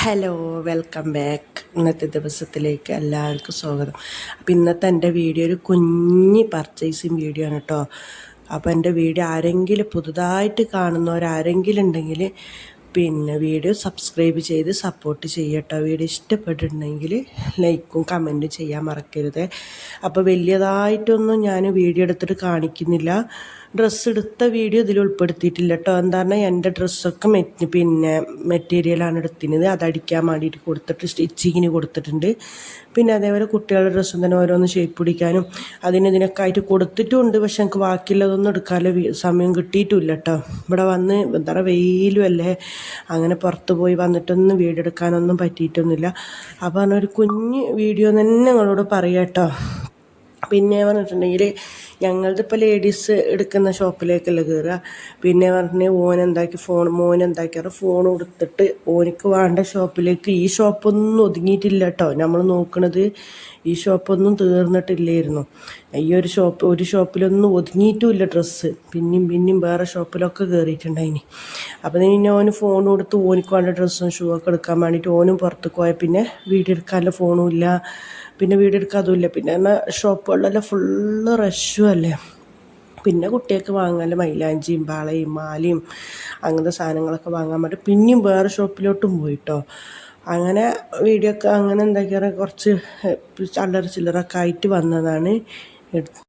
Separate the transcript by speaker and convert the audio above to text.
Speaker 1: Hello welcome back ഇന്നത്തെ ദിവസത്തിലേക്ക് എല്ലാവർക്കും സ്വാഗതം. അപ്പോൾ ഇന്നത്തെ എന്റെ വീഡിയോ ഒരു കുഞ്ഞി പർച്ചേസിങ് വീഡിയോ ആണ് കേട്ടോ അപ്പോൾ എന്റെ വീഡിയോ ആരെങ്കിലും പുതുതായിട്ട് കാണുന്നവരാരെങ്കിലും ഉണ്ടെങ്കിൽ പിന്നെ വീഡിയോ സബ്സ്ക്രൈബ് ചെയ്ത് സപ്പോർട്ട് ചെയ്യട്ടോ വീഡിയോ ഇഷ്ടപ്പെട്ടിട്ടുണ്ടെങ്കിൽ ലൈക്കും കമന്റും ചെയ്യാൻ മറക്കരുത്. അപ്പോൾ വലിയതായിട്ടൊന്നും ഞാൻ വീഡിയോ എടുത്തിട്ട് കാണിക്കുന്നില്ല. ഡ്രസ്സ് എടുത്ത വീഡിയോ ഇതിൽ ഉൾപ്പെടുത്തിയിട്ടില്ല കേട്ടോ എന്താ പറഞ്ഞാൽ എന്റെ ഡ്രസ്സൊക്കെ മെറ്റ് പിന്നെ മെറ്റീരിയലാണ് എടുത്തിരുന്നത്. അത് അടിക്കാൻ വേണ്ടിയിട്ട് കൊടുത്തിട്ട് സ്റ്റിച്ചിങ്ങിന് കൊടുത്തിട്ടുണ്ട്. പിന്നെ അതേപോലെ കുട്ടികളുടെ ഡ്രസ്സും തന്നെ ഓരോന്ന് ഷേപ്പ് പിടിക്കാനും അതിന് ഇതിനൊക്കെ ആയിട്ട് കൊടുത്തിട്ടുമുണ്ട് പക്ഷെ എനിക്ക് ബാക്കിയുള്ളതൊന്നും എടുക്കാനുള്ള സമയം കിട്ടിയിട്ടില്ല കേട്ടോ ഇവിടെ വന്ന് എന്താ പറയുക വെയിലും അല്ലേ? അങ്ങനെ പുറത്ത് പോയി വന്നിട്ടൊന്നും വീഡിയോ എടുക്കാനൊന്നും പറ്റിയിട്ടൊന്നുമില്ല. അപ്പോൾ പറഞ്ഞ ഒരു കുഞ്ഞ് വീഡിയോ തന്നെ നിങ്ങളോട് പറയാം കേട്ടോ പിന്നെ പറഞ്ഞിട്ടുണ്ടെങ്കിൽ ഞങ്ങളുടെ ഇപ്പോൾ ലേഡീസ് എടുക്കുന്ന ഷോപ്പിലേക്കല്ല കയറുക പിന്നെ പറഞ്ഞ് ഓൻ എന്താക്കി ഫോൺ മോൻ എന്താക്കിയാറ് ഫോൺ കൊടുത്തിട്ട് ഓനിക്ക് വേണ്ട ഷോപ്പിലേക്ക് ഈ ഷോപ്പൊന്നും ഒതുങ്ങിയിട്ടില്ല കേട്ടോ നമ്മൾ നോക്കുന്നത് ഈ ഷോപ്പൊന്നും തീർന്നിട്ടില്ലായിരുന്നു. ഈ ഒരു ഷോപ്പ് ഒരു ഷോപ്പിലൊന്നും ഒതുങ്ങിയിട്ടുമില്ല ഡ്രസ്സ് പിന്നെയും പിന്നെയും വേറെ ഷോപ്പിലൊക്കെ കയറിയിട്ടുണ്ടായിനി അപ്പം പിന്നെ ഓന് ഫോൺ കൊടുത്ത് ഓനിക്ക് വേണ്ട ഡ്രസ്സും ഷൂ ഒക്കെ എടുക്കാൻ വേണ്ടിയിട്ട് ഓനും പുറത്തേക്ക് പോയ പിന്നെ വീഡിയോ എടുക്കാനുള്ള ഫോണും ഇല്ല. പിന്നെ വീഡിയോ എടുക്കാതുമില്ല പിന്നെ എന്നാൽ ഷോപ്പുകളിലെല്ലാം ഫുള്ള് റഷും അല്ലേ? പിന്നെ കുട്ടികൾക്ക് വാങ്ങാൻ മൈലാഞ്ചിയും പാളയും മാലയും അങ്ങനത്തെ സാധനങ്ങളൊക്കെ വാങ്ങാൻ വേണ്ടി പിന്നെയും വേറെ ഷോപ്പിലോട്ടും പോയിട്ടോ. അങ്ങനെ വീഡിയോ ഒക്കെ അങ്ങനെ എന്താക്കിയാൽ കുറച്ച് അല്ലറ ചില്ലറൊക്കെ ആയിട്ട് വന്നതാണ്. എടുത്ത്